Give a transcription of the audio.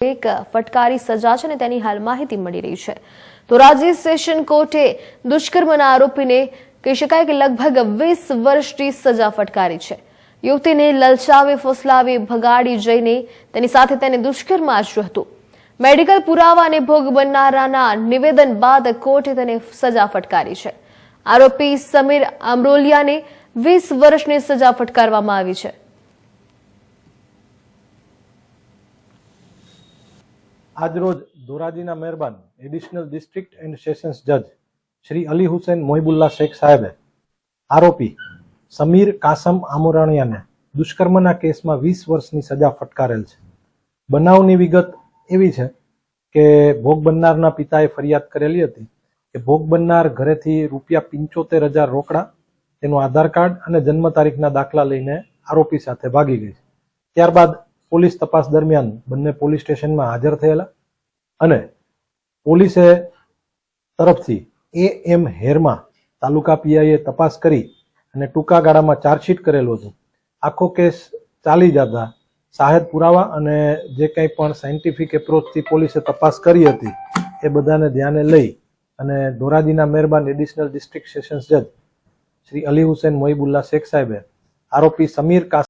એક ફટકારી સજા છે અને તેની હાલ માહિતી મળી રહી છે. તો રાજ્ય સેશન કોર્ટે દુષ્કર્મના આરોપીને કહી શકાય કે લગભગ વીસ વર્ષની સજા ફટકારી છે. યુવતીને લલચાવે, ફોસલાવી, ભગાડી જઈને તેની સાથે તેને દુષ્કર્મ આચર્યું હતું. મેડિકલ પુરાવા અને ભોગ બનનારાના નિવેદન બાદ કોર્ટે તેને સજા ફટકારી છે. આરોપી સમીર આમરોલિયાને વીસ વર્ષની સજા ફટકારવામાં આવી છે. આજરોજ ધોરાજીના મહેરબાન એડિશનલ ડિસ્ટ્રિક્ટ એન્ડ સેશન્સ જજ શ્રી અલી હુસેન મોહિબુલ્લા શેખ સાહેબે આરોપી સમીર કાસમ આમોરાણીયાને દુષ્કર્મના કેસમાં વીસ વર્ષની સજા ફટકારેલ છે. બનાવની વિગત એવી છે કે ભોગ બનનારના પિતાએ ફરિયાદ કરેલી હતી કે ભોગ બનનાર ઘરેથી રૂપિયા પંચોતેર હજાર રોકડા, તેનું આધાર કાર્ડ અને જન્મ તારીખના દાખલા લઈને આરોપી સાથે ભાગી ગઈ ત્યારબાદ પોલીસ તપાસ દરમિયાન બંને પોલીસ સ્ટેશનમાં હાજર થયેલા અને પોલીસે તરફથી એ એમ હેરમાં તાલુકા પીઆઈએ તપાસ કરી અને ટૂંકા ગાળામાં ચાર્જશીટ કરેલું હતું. આખો કેસ ચાલી જતા સાહેબ પુરાવા અને જે કંઈ પણ સાયન્ટિફિક એપ્રોચથી પોલીસે તપાસ કરી હતી, એ બધાને ધ્યાને લઈ અને ધોરાજીના મહેરબાન એડિશનલ ડિસ્ટ્રિક્ટ સેશન્સ જજ શ્રી અલી હુસેન મોહિબુલ્લા શેખ સાહેબે આરોપી સમીર કાસ